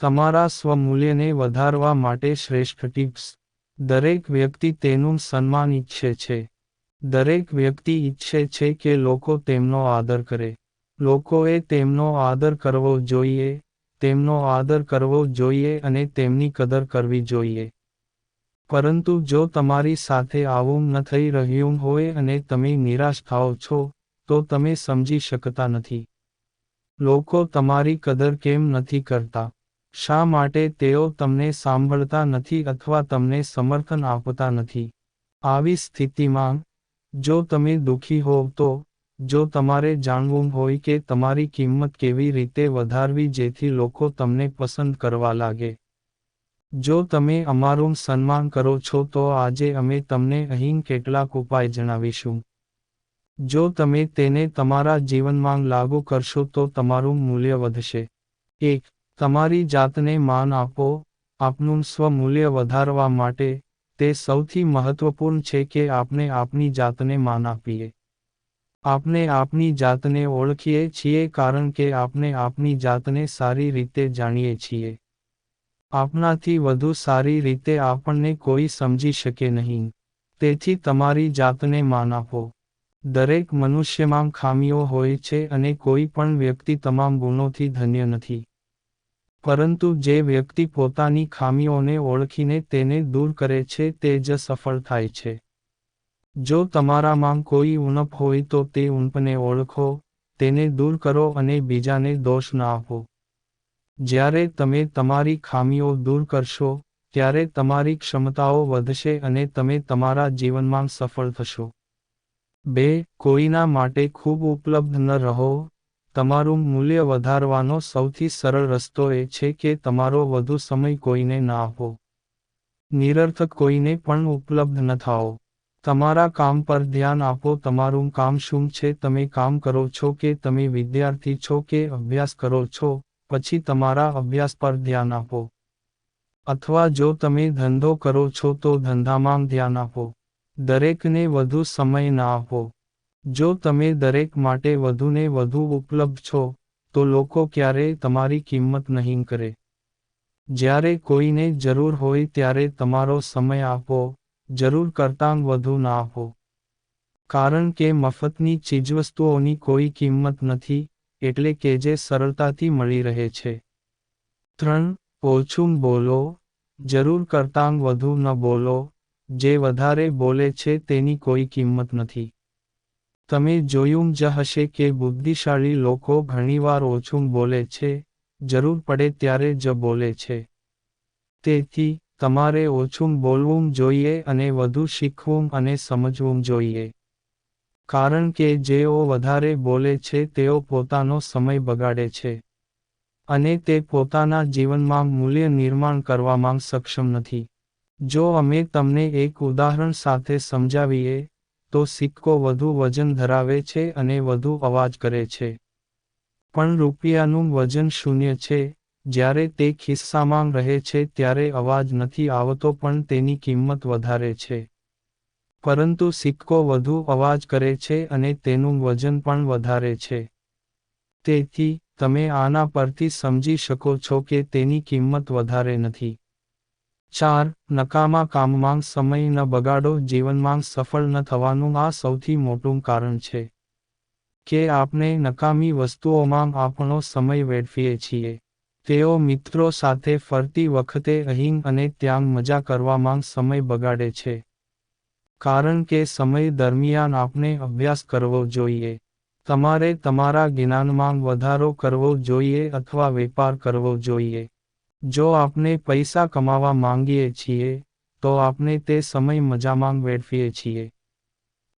તમારા સ્વમૂલ્યને વધારવા માટે શ્રેષ્ઠ ટિપ્સ. દરેક વ્યક્તિ તેનું સન્માન ઈચ્છે છે. દરેક વ્યક્તિ ઈચ્છે છે કે લોકો તેમનો આદર કરે. લોકોએ તેમનો આદર કરવો જોઈએ, તેમનો આદર કરવો જોઈએ અને તેમની કદર કરવી જોઈએ. પરંતુ જો તમારી સાથે આવું ન થઈ રહ્યું હોય અને તમે નિરાશ થાઓ છો, તો તમે સમજી શકતા નથી. લોકો તમારી કદર કેમ નથી કરતા? શા માટે તેઓ તમને સાંભળતા નથી અથવા તમને સમર્થન આપતા નથી? આવી સ્થિતિમાં, જો તમે દુઃખી હોવ તો, જો તમારે જાણવું હોય કે તમારી કિંમત કેવી રીતે વધારવી જેથી લોકો તમને પસંદ કરવા લાગે. જો તમે અમારું સન્માન કરો છો તો આજે અમે તમને અહીં કેટલાક ઉપાય જણાવીશું. જો તમે તેને તમારા જીવનમાં લાગુ કરશો તો તમારું મૂલ્ય વધશે. એક તમારી જાતને માન આપો, આપનું સ્વમૂલ્ય વધારવા માટે તે સૌથી મહત્વપૂર્ણ છે કે આપણે આપની જાતને માન આપીએ. આપણે આપની જાતને ઓળખીએ છીએ કારણ કે આપણે આપની જાતને સારી રીતે જાણીએ છીએ. આપનાથી વધુ સારી રીતે આપણને કોઈ સમજી શકે નહીં. તેથી તમારી જાતને માન આપો. દરેક મનુષ્યમાં ખામીઓ હોય છે અને કોઈ પણ વ્યક્તિ તમામ ગુણોથી ધન્ય નથી. પરંતુ જે વ્યક્તિ પોતાની ખામીઓને ઓળખીને તેને દૂર કરે છે તે જ સફળ થાય છે. જો તમારામાં કોઈ ઉણપ હોય તો તે ઉણપને ઓળખો, તેને દૂર કરો અને બીજાને દોષ ન આપો. જ્યારે તમે તમારી ખામીઓ દૂર કરશો, ત્યારે તમારી ક્ષમતાઓ વધશે અને તમે તમારા જીવનમાં સફળ થશો. બે, કોઈના માટે ખૂબ ઉપલબ્ધ ન રહો તમારું મૂલ્ય વધારવાનો સૌથી સરળ રસ્તો એ છે કે તમારો વધુ સમય કોઈને ન આપો. નિરર્થક કોઈને પણ ઉપલબ્ધ ન થાઓ. તમારા કામ પર ધ્યાન આપો, તમારું કામ શું છે, તમે કામ કરો છો કે તમે વિદ્યાર્થી છો કે અભ્યાસ કરો છો, પછી તમારા અભ્યાસ પર ધ્યાન આપો. અથવા જો તમે ધંધો કરો છો તો ધંધામાં ધ્યાન આપો. દરેકને વધુ સમય ના આપો. જો તમે દરેક માટે વધુને વધુ ઉપલબ્ધ છો, તો લોકો ક્યારેય તમારી કિંમત નહીં કરે. જ્યારે કોઈને જરૂર હોય ત્યારે તમારો સમય આપો, જરૂર કરતાં વધુ ના આપો. કારણ કે મફતની ચીજવસ્તુઓની કોઈ કિંમત નથી, એટલે કે જે સરળતાથી મળી રહે છે. ત્રણ, ઓછું બોલો, જરૂર કરતાં વધુ ન બોલો, જે વધારે બોલે છે તેની કોઈ કિંમત નથી. તમે જોયું જ હશે કે બુદ્ધિશાળી લોકો ઘણીવાર ઓછું બોલે છે, જરૂર પડે ત્યારે જ બોલે છે. તેથી, તમારે ઓછું બોલવું જોઈએ અને વધુ શીખવું અને સમજવું જોઈએ. કારણ કે જેઓ વધારે બોલે છે તેઓ પોતાનો સમય બગાડે છે. અને તે પોતાના જીવનમાં મૂલ્ય નિર્માણ કરવામાં સક્ષમ નથી. જો અમે તમને એક ઉદાહરણ સાથે સમજાવીએ તો સિક્કો વધુ વજન ધરાવે છે અને વધુ અવાજ કરે છે. પણ રૂપિયાનું વજન શૂન્ય છે. જ્યારે તે ખિસ્સામાં રહે છે ત્યારે અવાજ નથી આવતો પણ તેની કિંમત વધારે છે. પરંતુ સિક્કો વધુ અવાજ કરે છે અને તેનું વજન પણ વધારે છે. તેથી, તમે આના પરથી સમજી શકો છો કે તેની કિંમત વધારે નથી. ચાર, નકામા કામમાં સમય ન બગાડો, જીવનમાં સફળ ન થવાનું આ સૌથી મોટું કારણ છે. કે આપણે નકામી વસ્તુઓમાં આપણો સમય વેડફીએ છીએ. તેઓ મિત્રો સાથે ફરતી વખતે અહીં અને ત્યાં મજા કરવામાં સમય બગાડે છે. કારણ કે સમય દરમિયાન આપણે અભ્યાસ કરવો જોઈએ. તમારે તમારા જ્ઞાનમાં વધારો કરવો જોઈએ અથવા વેપાર કરવો જોઈએ. જો આપણે પૈસા કમાવા માંગીએ છીએ, તો આપણે તે સમય મજામાં વેડફીએ છીએ.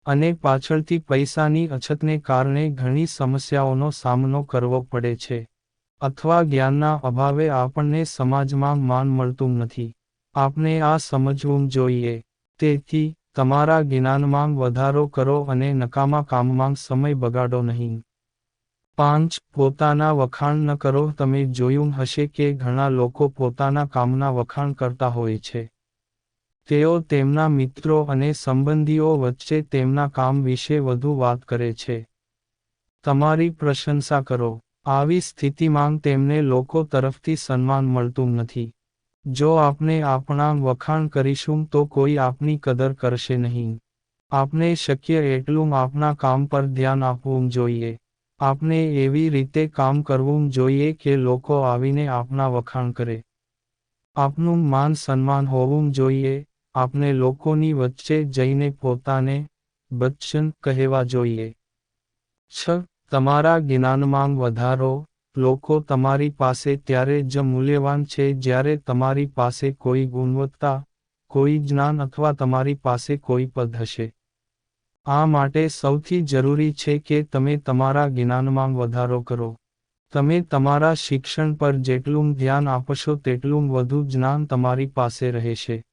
અને પાછળથી પૈસાની અછતને કારણે ઘણી સમસ્યાઓનો સામનો કરવો પડે છે. અથવા જ્ઞાનના અભાવે આપણને સમાજમાં માન મળતું નથી. આપણે આ સમજવું જોઈએ. તેથી, તમારા જ્ઞાનમાં વધારો કરો અને નકામા કામમાં સમય બગાડો નહીં. પાંચ પોતાના વખાણ ન કરો. તમે જોયું હશે કે ઘણા લોકો પોતાના કામના વખાણ કરતા હોય છે. તેઓ તેમના મિત્રો અને સંબંધીઓ વચ્ચે તેમના કામ વિશે વધુ વાત કરે છે. તમારી પ્રશંસા કરો. આવી સ્થિતિમાં તેમને લોકો તરફથી સન્માન મળતું નથી. જો આપણે આપણા વખાણ કરીશું તો કોઈ આપની કદર કરશે નહીં. આપણે શક્ય એટલું આપણા કામ પર ધ્યાન આપવું જોઈએ. આપણે એવી રીતે કામ કરવું જોઈએ કે લોકો આવીને આપના વખાણ કરે. આપનું માન સન્માન હોવું જોઈએ આપણે લોકોની વચ્ચે જઈને પોતાને બચ્ચન કહેવા જોઈએ. છ, તમારા જ્ઞાનમાં વધારો, લોકો તમારી પાસે ત્યારે જ મૂલ્યવાન છે જ્યારે તમારી પાસે કોઈ ગુણવત્તા, કોઈ જ્ઞાન અથવા તમારી પાસે કોઈ પદ હશે. આ માટે સૌથી જરૂરી છે કે તમે તમારા જ્ઞાનમાં વધારો કરો. તમે તમારા શિક્ષણ પર જેટલું ધ્યાન આપશો તેટલું વધુ જ્ઞાન તમારી પાસે રહેશે.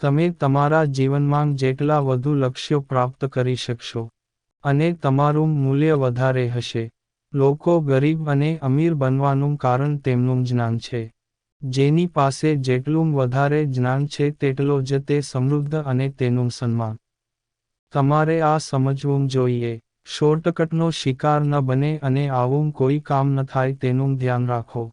તમે તમારા જીવનમાં જેટલા વધુ લક્ષ્યો પ્રાપ્ત કરી શકશો. અને તમારું મૂલ્ય વધારે હશે. લોકો ગરીબ અને અમીર બનવાનું કારણ તેમનું જ્ઞાન છે. જેની પાસે જેટલું વધારે જ્ઞાન છે તેટલો જ તે સમૃદ્ધ અને તેનું સન્માન. તમારે આ સમજવું જોઈએ. શોર્ટકટનો શિકાર ન બને અને આવું કોઈ કામ ન થાય તેનું ધ્યાન રાખો.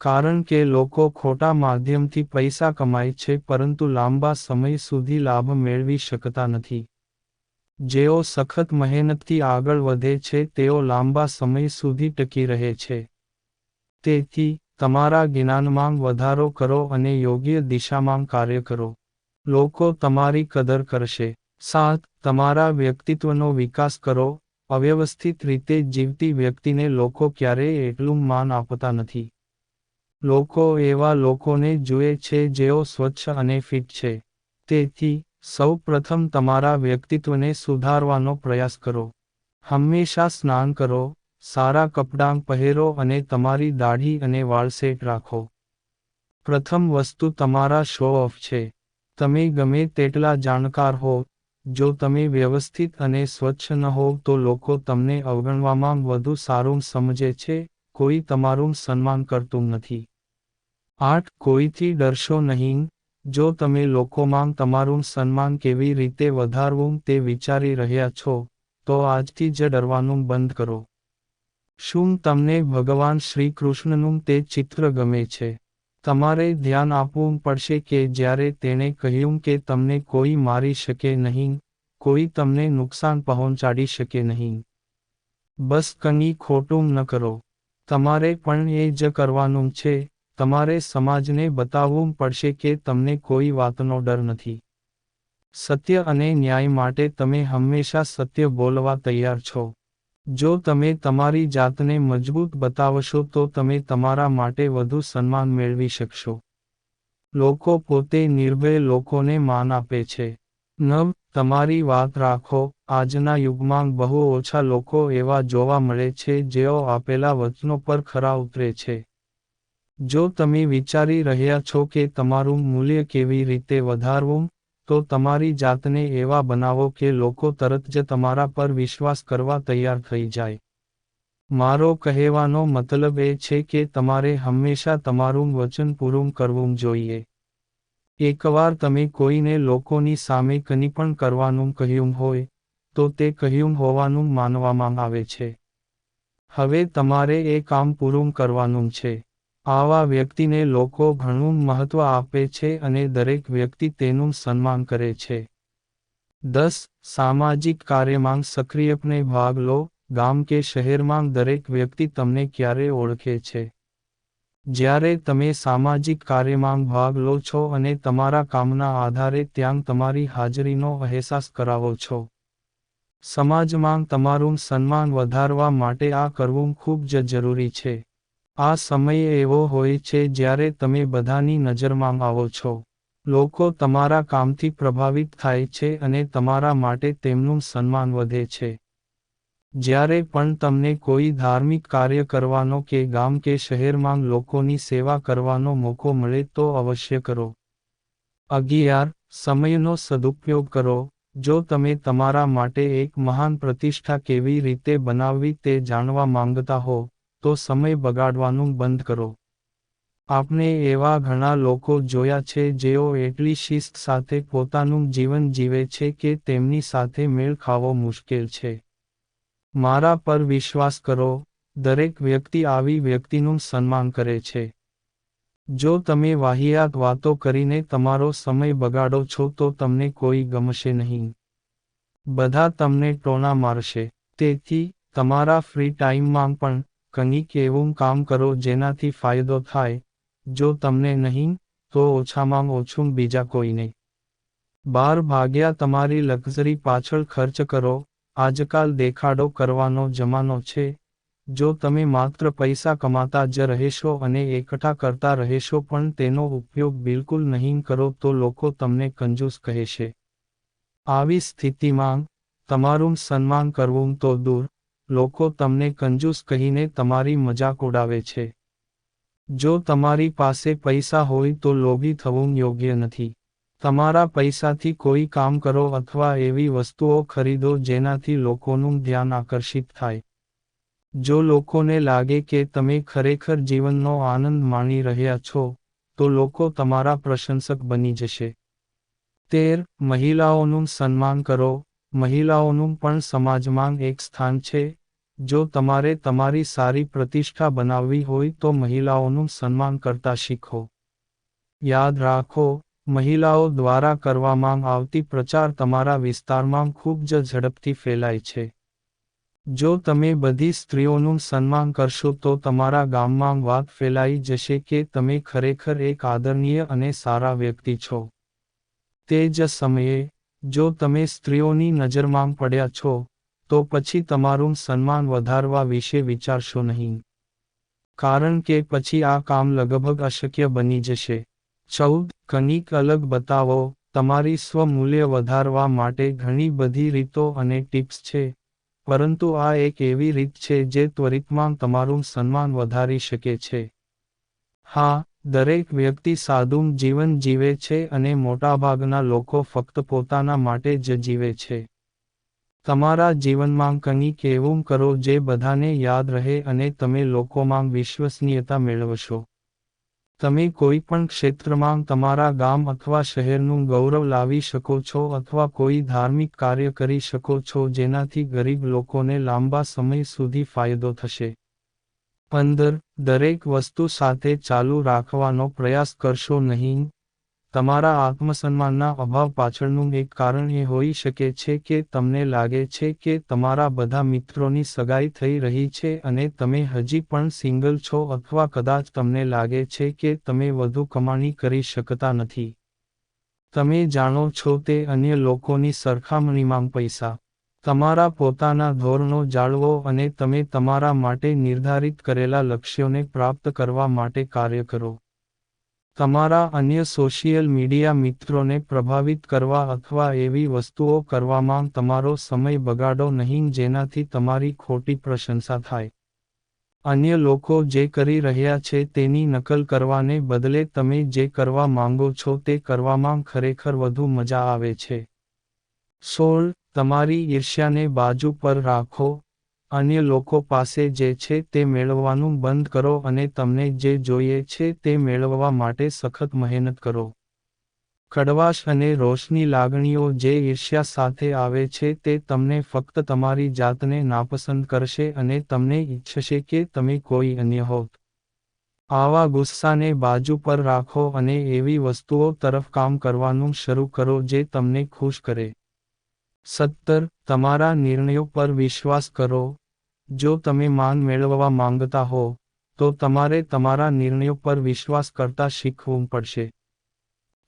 કારણ કે લોકો ખોટા માધ્યમથી પૈસા કમાય છે પરંતુ લાંબા સમય સુધી લાભ મેળવી શકતા નથી. જેઓ સખત મહેનતથી આગળ વધે છે તેઓ લાંબા સમય સુધી ટકી રહે છે. તેથી, તમારા જ્ઞાનમાં વધારો કરો અને યોગ્ય દિશામાં કાર્ય કરો. લોકો તમારી કદર કરશે. સાત તમારા વ્યક્તિત્વનો વિકાસ કરો, અવ્યવસ્થિત રીતે જીવતી વ્યક્તિને લોકો ક્યારેય એટલું માન આપતા નથી. લોકો એવા લોકોને જુએ છે જેઓ સ્વચ્છ અને ફિટ છે. તેથી સૌ પ્રથમ તમારા વ્યક્તિત્વને સુધારવાનો પ્રયાસ કરો. હંમેશા સ્નાન કરો, સારા કપડાં પહેરો અને તમારી દાઢી અને વાળ સેટ રાખો. પ્રથમ વસ્તુ તમારા શો ઓફ છે. તમે ગમે તેટલા જાણકાર હો જો તમે વ્યવસ્થિત અને સ્વચ્છ ન હોવ તો લોકો તમને અવગણવામાં વધુ સારું સમજે છે, કોઈ તમારું સન્માન કરતું નથી. આઠ, કોઈથી ડરશો નહીં, જો તમે લોકોમાં તમારું સન્માન કેવી રીતે વધારવું તે વિચારી રહ્યા છો, તો આજથી જ ડરવાનું બંધ કરો. શું તમને ભગવાન શ્રી કૃષ્ણનું તે ચિત્ર ગમે છે? તમારે ધ્યાન આપવું પડશે કે જ્યારે તેણે કહ્યું કે તમને કોઈ મારી શકે નહીં, કોઈ તમને નુકસાન પહોંચાડી શકે નહીં. બસ કંઈ ખોટું ન કરો. તમારે પણ એ જ કરવાનું છે. તમારે સમાજને બતાવવું પડશે કે તમને કોઈ વાતનો ડર નથી. સત્ય અને ન્યાય માટે તમે હંમેશા સત્ય બોલવા તૈયાર છો. જો તમે તમારી જાતને મજબૂત બતાવશો તો તમે તમારા માટે વધુ સન્માન મેળવી શકશો. લોકો પોતે નિર્ભય લોકોને માન આપે છે. નવ, તમારી વાત રાખો. આજના યુગમાં બહુ ઓછા લોકો એવા જોવા મળે છે જેઓ આપેલા વચનો પર ખરા ઉતરે છે. જો તમે વિચારી રહ્યા છો કે તમારું મૂલ્ય કેવી રીતે વધારવું તો તમારી જાતને એવા બનાવો કે લોકો તરત જ તમારા પર વિશ્વાસ કરવા તૈયાર થઈ જાય. મારો કહેવાનો મતલબ એ છે કે તમારે હંમેશા તમારું વચન પૂરું કરવું જોઈએ. એકવાર તમે કોઈને લોકોની સામે કની પણ કરવાનું કહ્યું હોય, તો તે કહ્યું હોવાનું માનવામાં આવે છે. હવે તમારે એ કામ પૂરું કરવાનું છે. આવા વ્યક્તિને લોકો ઘણું મહત્વ આપે છે અને દરેક વ્યક્તિ તેનું સન્માન કરે છે. દસ, સામાજિક કાર્યમાં સક્રિયપણે ભાગ લો, ગામ કે શહેરમાં દરેક વ્યક્તિ તમને ક્યારે ઓળખે છે. જ્યારે તમે સામાજિક કાર્યમાં ભાગ લો છો અને તમારા કામના આધારે ત્યાં તમારી હાજરીનો અહેસાસ કરાવો છો. સમાજમાં તમારું સન્માન વધારવા માટે આ કરવું ખૂબ જ જરૂરી છે. આ સમય એવો હોય છે જ્યારે તમે બધાની નજરમાં આવો છો. લોકો તમારા કામથી પ્રભાવિત થાય છે અને તમારા માટે તેમનું સન્માન વધે છે. જ્યારે પણ તમને કોઈ ધાર્મિક કાર્ય કરવાનો કે ગામ કે શહેરમાં લોકોની સેવા કરવાનો મોકો મળે તો અવશ્ય કરો. અગિયાર, સમયનો સદુપયોગ કરો. જો તમે તમારા માટે એક મહાન પ્રતિષ્ઠા કેવી રીતે બનાવવી તે જાણવા માંગતા હો તો સમય બગાડવાનું બંધ કરો. આપણે એવા ઘણા લોકો જોયા છે જેઓ એટલી શિસ્ત સાથે પોતાનું જીવન જીવે છે કે તેમની સાથે મેળ ખાવો મુશ્કેલ છે. મારા પર વિશ્વાસ કરો, દરેક વ્યક્તિ આવી વ્યક્તિનું સન્માન કરે છે. જો તમે વાહિયાત વાતો કરીને તમારો સમય બગાડો છો તો તમને કોઈ ગમશે નહીં. બધા તમને ટોણા મારશે. તેથી, તમારા ફ્રી ટાઈમમાં પણ કંઈક એવું કામ કરો જેનાથી ફાયદો થાય. જો તમને નહીં, તો ઓછામાં ઓછું બીજા કોઈને. બાર ભાગ્યા તમારી લક્ઝરી પાછળ ખર્ચ કરો. આજકાલ દેખાડો કરવાનો જમાનો છે. જો તમે માત્ર પૈસા કમાતા જ રહેશો અને એકઠા કરતા રહેશો પણ તેનો ઉપયોગ બિલકુલ નહીં કરો તો લોકો તમને કંજૂસ કહેશે. આવી સ્થિતિમાં તમારું સન્માન કરવું તો દૂર. લોકો તમને કંજૂસ કહીને તમારી મજાક ઉડાવે છે. જો તમારી પાસે પૈસા હોય તો લોભી થવું યોગ્ય નથી. તમારા પૈસાથી કોઈ કામ કરો અથવા એવી વસ્તુઓ ખરીદો જેનાથી લોકોનું ધ્યાન આકર્ષિત થાય. જો લોકોને લાગે કે તમે ખરેખર જીવનનો આનંદ માણી રહ્યા છો, તો લોકો તમારા પ્રશંસક બની જશે. તેર. મહિલાઓનું સન્માન કરો મહિલાઓનું પણ સમાજમાં એક સ્થાન છે. જો તમારે તમારી સારી પ્રતિષ્ઠા બનાવવી હોય તો મહિલાઓનું સન્માન કરતા શીખો. યાદ રાખો, મહિલાઓ દ્વારા કરવામાં આવતી પ્રચાર તમારા વિસ્તારમાં ખૂબ જ ઝડપથી ફેલાય છે. જો તમે બધી સ્ત્રીઓનું સન્માન કરશો તો તમારા ગામમાં વાત ફેલાઈ જશે કે તમે ખરેખર એક આદરણીય અને સારા વ્યક્તિ છો. તે જ સમયે જો તમે સ્ત્રીઓની નજરમાં પડ્યા છો, તો પછી તમારું સન્માન વધારવા વિશે વિચારશો નહીં. કારણ કે પછી આ કામ લગભગ અશક્ય બની જશે. ચૌદ, કનિક અલગ બતાવો, તમારી સ્વમૂલ્ય વધારવા માટે ઘણી બધી રીતો અને ટિપ્સ છે. પરંતુ આ એક એવી રીત છે જે ત્વરિતમાં તમારું સન્માન વધારી શકે છે. હા દરેક વ્યક્તિ સાદું જીવન જીવે છે અને મોટાભાગના લોકો ફક્ત પોતાના માટે જ જીવે છે. તમારા જીવનમાં કંઈક એવું કરો જે બધાને યાદ રહે અને તમે લોકોમાં વિશ્વસનીયતા મેળવશો. તમે કોઈ પણ ક્ષેત્રમાં તમારા ગામ અથવા શહેરનું ગૌરવ લાવી શકો છો અથવા કોઈ ધાર્મિક કાર્ય કરી શકો છો જેનાથી ગરીબ લોકોને લાંબા સમય સુધી ફાયદો થશે. પંદર, દરેક વસ્તુ સાથે ચાલુ રાખવાનો પ્રયાસ કરશો નહીં. તમારા આત્મસન્માનના અભાવ પાછળનું એક કારણ એ હોઈ શકે છે કે તમને લાગે છે કે તમારા બધા મિત્રોની સગાઈ થઈ રહી છે અને તમે હજી પણ સિંગલ છો અથવા કદાચ તમને લાગે છે કે તમે વધુ કમાણી કરી શકતા નથી. તમે જાણો છો તે અન્ય લોકોની સરખામણીમાં પૈસા તમારા પોતાના ધોરણો જાળવો અને તમે તમારા માટે નિર્ધારિત કરેલા લક્ષ્યોને પ્રાપ્ત કરવા માટે કાર્ય કરો. તમારા અન્ય સોશિયલ મીડિયા મિત્રોને પ્રભાવિત કરવા અથવા એવી વસ્તુઓ કરવામાં તમારો સમય બગાડો નહીં જેનાથી તમારી ખોટી પ્રશંસા થાય. અન્ય લોકો જે કરી રહ્યા છે તેની નકલ કરવાને બદલે તમે જે કરવા માંગો છો તે કરવામાં ખરેખર વધુ મજા આવે છે. સોળ તમારી ઈર્ષ્યાને બાજુ પર રાખો. અન્ય લોકો પાસે જે છે તે મેળવવાનું બંધ કરો અને તમને જે જોઈએ છે તે મેળવવા માટે સખત મહેનત કરો. કડવાશ અને રોષની લાગણીઓ જે ઈર્ષ્યા સાથે આવે છે તે તમને ફક્ત તમારી જાતને નાપસંદ કરશે અને તમને ઈચ્છશે કે તમે કોઈ અન્ય હોત. આવા ગુસ્સાને બાજુ પર રાખો અને એવી વસ્તુઓ તરફ કામ કરવાનું શરૂ કરો જે તમને ખુશ કરે. સત્તર, તમારા નિર્ણયો પર વિશ્વાસ કરો. જો તમે માન મેળવવા માંગતા હો, તો તમારે તમારા નિર્ણયો પર વિશ્વાસ કરતા શીખવું પડશે.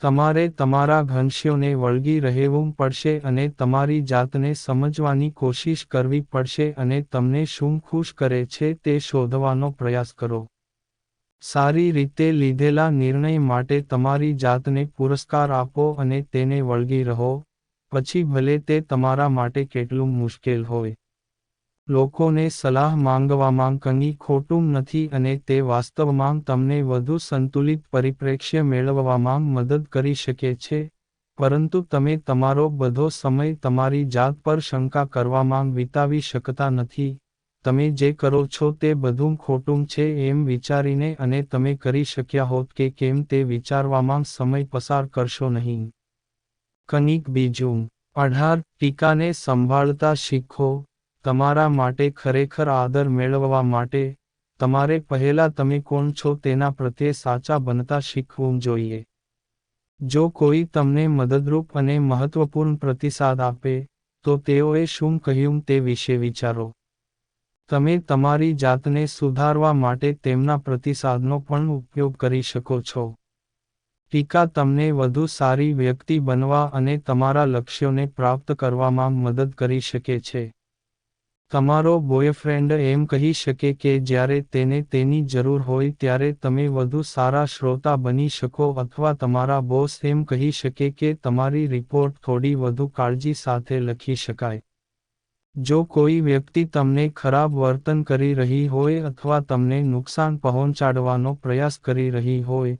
તમારે તમારા ઘનશ્યોને વળગી રહેવું પડશે અને તમારી જાતને સમજવાની કોશિશ કરવી પડશે અને તમને શું ખુશ કરે છે તે શોધવાનો પ્રયાસ કરો. સારી રીતે લીધેલા નિર્ણય માટે તમારી જાતને પુરસ્કાર આપો અને તેને વળગી રહો. પછી ભલે તે તમારા માટે કેટલું મુશ્કેલ હોય. લોકોને સલાહ માંગવામાં કંઈ ખોટું નથી અને તે વાસ્તવમાં તમને વધુ સંતુલિત પરિપ્રેક્ષ્ય મેળવવામાં મદદ કરી શકે છે, પરંતુ તમે તમારો બધો સમય તમારી જાત પર શંકા કરવામાં વિતાવી શકતા નથી. તમે જે કરો છો તે બધું ખોટું છે એમ વિચારીને અને તમે કરી શક્યા હોત કે કેમ તે વિચારવામાં સમય પસાર કરશો નહીં. કંઈક બીજું, અઢાર ટીકાને સંભાળતા શીખો, તમારા માટે ખરેખર આદર મેળવવા માટે, તમારે પહેલા તમે કોણ છો તેના પ્રત્યે સાચા બનતા શીખવું જોઈએ. જો કોઈ તમને મદદરૂપ અને મહત્વપૂર્ણ પ્રતિસાદ આપે, તો તેઓએ શું કહ્યું તે વિશે વિચારો. તમે તમારી જાતને સુધારવા માટે તેમના પ્રતિસાદનો પણ ઉપયોગ કરી શકો છો. ટીકા તમને વધુ સારી વ્યક્તિ બનવા અને તમારા લક્ષ્યોને પ્રાપ્ત કરવામાં મદદ કરી શકે છે. તમારો બોયફ્રેન્ડ એમ કહી શકે કે જ્યારે તેને તેની જરૂર હોય ત્યારે તમે વધુ સારા શ્રોતા બની શકો અથવા તમારા બોસ એમ કહી શકે કે તમારી રિપોર્ટ થોડી વધુ કાળજી સાથે લખી શકાય. જો કોઈ વ્યક્તિ તમને ખરાબ વર્તન કરી રહી હોય અથવા તમને નુકસાન પહોંચાડવાનો પ્રયાસ કરી રહી હોય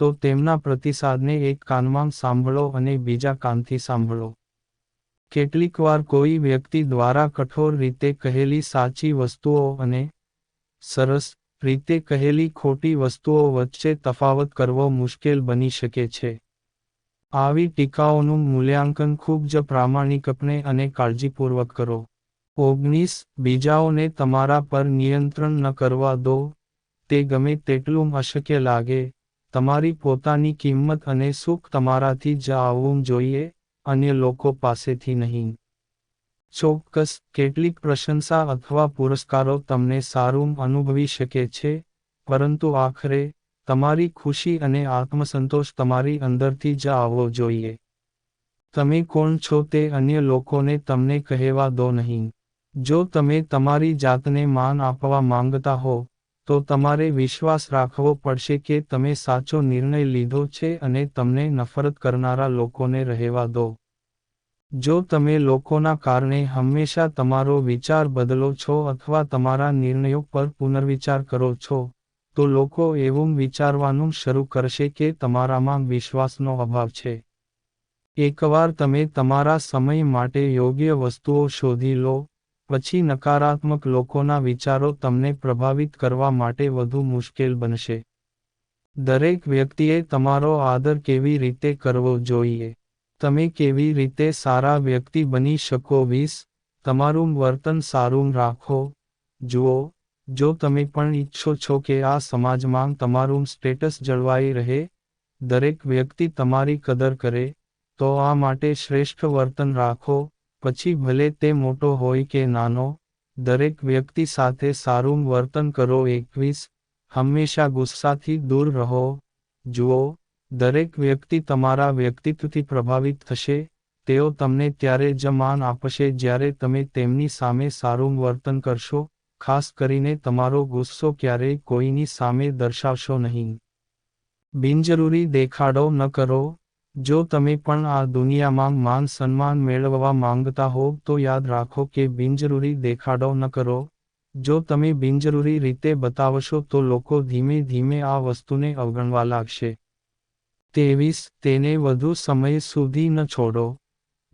તો તેમના પ્રતિસાદને એક કાનમાં સાંભળો અને બીજા કાનથી સાંભળો. કેટલીકવાર કોઈ વ્યક્તિ દ્વારા કઠોર રીતે કહેલી સાચી વસ્તુઓ અને સરસ રીતે કહેલી ખોટી વસ્તુઓ વચ્ચે તફાવત કરવો મુશ્કેલ બની શકે છે. આવી ટીકાઓનું મૂલ્યાંકન ખૂબ જ પ્રામાણિકપણે અને કાળજીપૂર્વક કરો. ઓગણીસ બીજાઓને તમારા પર નિયંત્રણ ન કરવા દો. તે ગમે તેટલું અશક્ય લાગે તમારી પોતાની કિંમત અને સુખ તમારાથી જ આવવું જોઈએ અન્ય લોકો પાસેથી નહીં. ચોક્કસ, કેટલીક પ્રશંસા અથવા પુરસ્કારો તમને સારું અનુભવી શકે છે, પરંતુ આખરે, તમારી ખુશી અને આત્મસંતોષ તમારી અંદરથી જ આવવો જોઈએ. તમે કોણ છો તે અન્ય લોકોને તમને કહેવા દો નહીં. જો તમે તમારી જાતને માન આપવા માંગતા હો તો તમારે વિશ્વાસ રાખવો પડશે કે તમે સાચો નિર્ણય લીધો છે અને તમને નફરત કરનારા લોકોને રહેવા દો. જો તમે લોકોના કારણે હંમેશા તમારો વિચાર બદલો છો અથવા તમારા નિર્ણયો પર પુનર્વિચાર કરો છો, તો લોકો એવું વિચારવાનું શરૂ કરશે કે તમારામાં વિશ્વાસનો અભાવ છે. એકવાર તમે તમારા સમય માટે યોગ્ય વસ્તુઓ શોધી લો પછી નકારાત્મક લોકોના વિચારો તમને પ્રભાવિત કરવા માટે વધુ મુશ્કેલ બનશે. દરેક વ્યક્તિએ તમારો આદર કેવી રીતે કરવો જોઈએ? તમે કેવી રીતે સારા વ્યક્તિ બની શકો? વીસ, તમારું વર્તન સારું રાખો. જુઓ, જો તમે પણ ઈચ્છો છો કે આ સમાજમાં તમારું સ્ટેટસ જળવાઈ રહે, દરેક વ્યક્તિ તમારી કદર કરે, તો આ માટે શ્રેષ્ઠ વર્તન રાખો. પછી ભલે તે મોટો હોય કે નાનો, દરેક વ્યક્તિ સાથે સારું વર્તન કરો એકવીસ, હંમેશા ગુસ્સાથી દૂર રહો. જુઓ, દરેક વ્યક્તિ તમારા વ્યક્તિત્વથી પ્રભાવિત થશે, તેઓ તમને ત્યારે જ માન આપશે જ્યારે તમે તેમની સામે સારું વર્તન કરશો, ખાસ કરીને તમારો ગુસ્સો ક્યારેય કોઈની સામે દર્શાવશો નહીં. બિનજરૂરી દેખાડો ન કરો. જો તમે પણ આ દુનિયામાં માન સન્માન મેળવવા માંગતા હોવ તો યાદ રાખો કે બિનજરૂરી દેખાડો ન કરો. જો તમે બિનજરૂરી રીતે બતાવશો, તો લોકો ધીમે ધીમે આ વસ્તુને અવગણવા લાગશે. તેવીસ તેને વધુ સમય સુધી ન છોડો.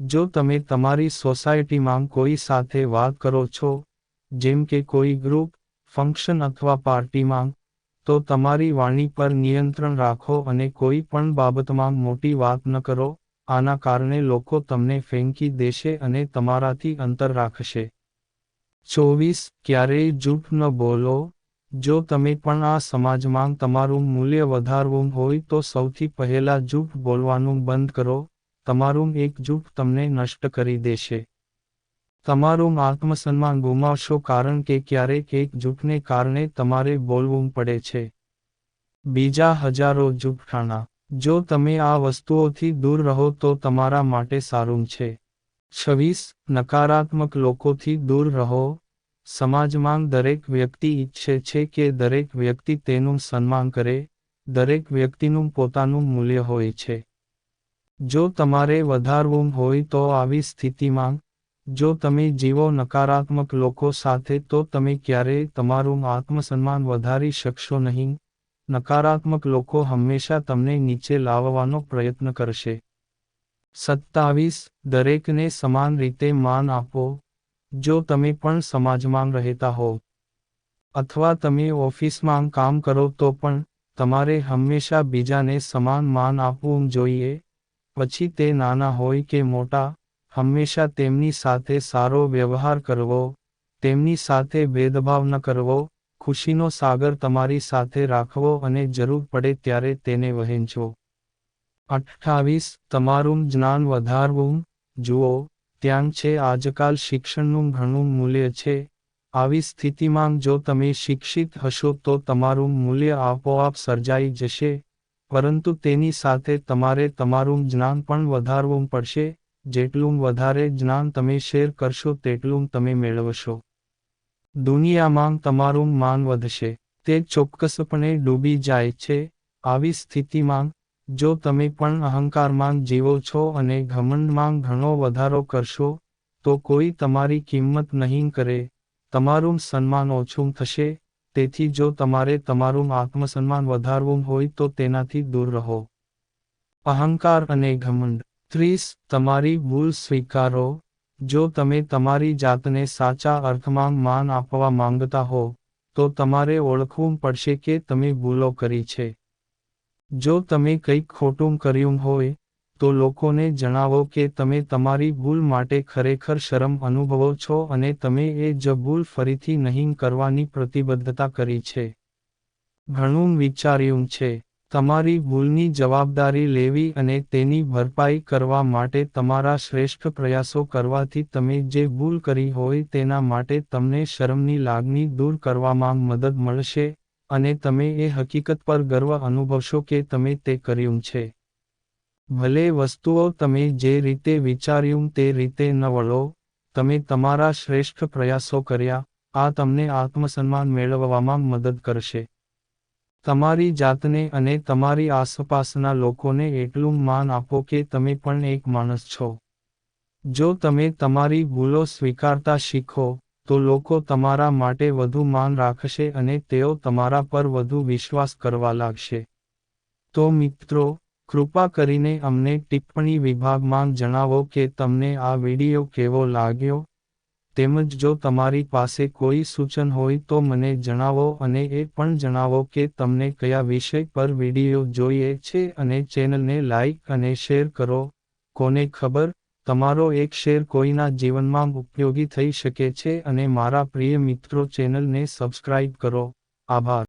જો તમે તમારી સોસાયટીમાં કોઈ સાથે વાત કરો છો, જેમ કે કોઈ ગ્રુપ, ફંક્શન અથવા પાર્ટીમાં તો તમારી વાણી પર નિયંત્રણ રાખો અને કોઈ પણ બાબતમાં મોટી વાત ન કરો, આના કારણે લોકો તમને ફેંકી દેશે અને તમારાથી અંતર રાખશે. ચોવીસ, ક્યારેય જૂઠ ન બોલો. જો તમે પણ આ સમાજમાં તમારું મૂલ્ય વધારવું હોય તો સૌથી પહેલા જૂઠ બોલવાનું બંધ કરો. તમારું એક જૂઠ તમને નષ્ટ કરી દેશે. તમારું આત્મસન્માન ગુમાવશો કારણ કે ક્યારેક એક જૂઠને કારણે તમારે બોલવું પડે છે. બીજા હજારો જૂઠાણા જો તમે આ વસ્તુઓથી દૂર રહો તો તમારા માટે સારું છે. છવ્વીસ, નકારાત્મક લોકોથી દૂર રહો. સમાજમાં દરેક વ્યક્તિ ઈચ્છે છે કે દરેક વ્યક્તિ તેનું સન્માન કરે, દરેક વ્યક્તિનું પોતાનું મૂલ્ય હોય છે. જો તમારે વધારવું હોય તો આવી સ્થિતિમાં જો તમે જીવો નકારાત્મક લોકો સાથે, તો તમે ક્યારેય તમારું આત્મસન્માન વધારી શકશો નહીં. નકારાત્મક લોકો હંમેશા તમને નીચે લાવવાનો પ્રયત્ન કરશે. સત્તાવીસ, દરેકને સમાન રીતે માન આપો. જો તમે પણ સમાજમાં રહેતા હો, અથવા તમે ઓફિસમાં કામ કરો, તો પણ તમારે હંમેશા બીજાને સમાન માન આપવું જોઈએ. પછી તે નાના હોય કે મોટા હંમેશા તેમની સાથે સારો વ્યવહાર કરવો, તેમની સાથે ભેદભાવ ન કરવો, ખુશીનો સાગર તમારી સાથે રાખવો અને જરૂર પડે ત્યારે તેને વહેંચવો. અઠ્ઠાવીસ, તમારું જ્ઞાન વધારવું. જુઓ, ત્યાં છે આજકાલ શિક્ષણનું ઘણું મૂલ્ય છે. આવી સ્થિતિમાં જો તમે શિક્ષિત હશો તો તમારું મૂલ્ય આપોઆપ સર્જાઈ જશે. પરંતુ તેની સાથે તમારે તમારું જ્ઞાન પણ વધારવું પડશે. જેટલું વધારે જ્ઞાન તમે શેર કરશો તેટલું તમે મેળવશો. દુનિયામાં તમારું માન વધશે, તે ચોક્કસપણે ડૂબી જાય છે, આવી સ્થિતિમાં, જો તમે પણ અહંકારમાં જીવો છો અને ઘમંડમાં ઘણો વધારો કરશો, તો કોઈ તમારી કિંમત નહીં કરે, તમારું સન્માન ઓછું થશે, તેથી જો તમારે તમારું આત્મસન્માન વધારવું હોય તો તેનાથી દૂર રહો. અહંકાર અને ઘમંડ ત્રીસ, તમારી ભૂલ સ્વીકારો. જો તમે તમારી જાતને સાચા અર્થમાં માન આપવા માંગતા હો, તો તમારે ઓળખવું પડશે કે તમે ભૂલો કરી છે. જો તમે કંઈક ખોટું કર્યું હોય, તો લોકોને જણાવો કે તમે તમારી ભૂલ માટે ખરેખર શરમ અનુભવો છો અને તમે એ જ ભૂલ ફરીથી નહીં કરવાની પ્રતિબદ્ધતા કરી છે. ઘણું વિચાર્યું છે. તમારી ભૂલની જવાબદારી લેવી અને તેની ભરપાઈ કરવા માટે તમારા શ્રેષ્ઠ પ્રયાસો કરવાથી તમે જે ભૂલ કરી હોય તેના માટે તમને શરમની લાગણી દૂર કરવામાં મદદ મળશે અને તમે એ હકીકત પર ગર્વ અનુભવશો કે તમે તે કર્યું છે. ભલે વસ્તુઓ તમે જે રીતે વિચાર્યું તે રીતે ન વળો, તમે તમારા શ્રેષ્ઠ પ્રયાસો કર્યા, આ તમને આત્મસન્માન મેળવવામાં મદદ કરશે. તમારી જાતને અને તમારી આસપાસના લોકોને એટલું માન આપો કે તમે પણ એક માણસ છો. જો તમે તમારી ભૂલો સ્વીકારતા શીખો, તો લોકો તમારા માટે વધુ માન રાખશે અને તેઓ તમારા પર વધુ વિશ્વાસ કરવા લાગશે. તો મિત્રો, કૃપા કરીને અમને ટિપ્પણી વિભાગમાં જણાવો કે તમને આ વીડિયો કેવો લાગ્યો? તેમજ જો તમારી પાસે કોઈ સૂચન હોય તો મને જણાવો અને એ પણ જણાવો કે તમને કયા વિષય પર વીડિયો જોઈએ છે અને ચેનલને લાઇક અને શેર કરો. કોને ખબર? તમારો એક શેર કોઈના જીવનમાં ઉપયોગી થઈ શકે છે અને મારા પ્રિય મિત્રો ચેનલને સબસ્ક્રાઇબ કરો. આભાર.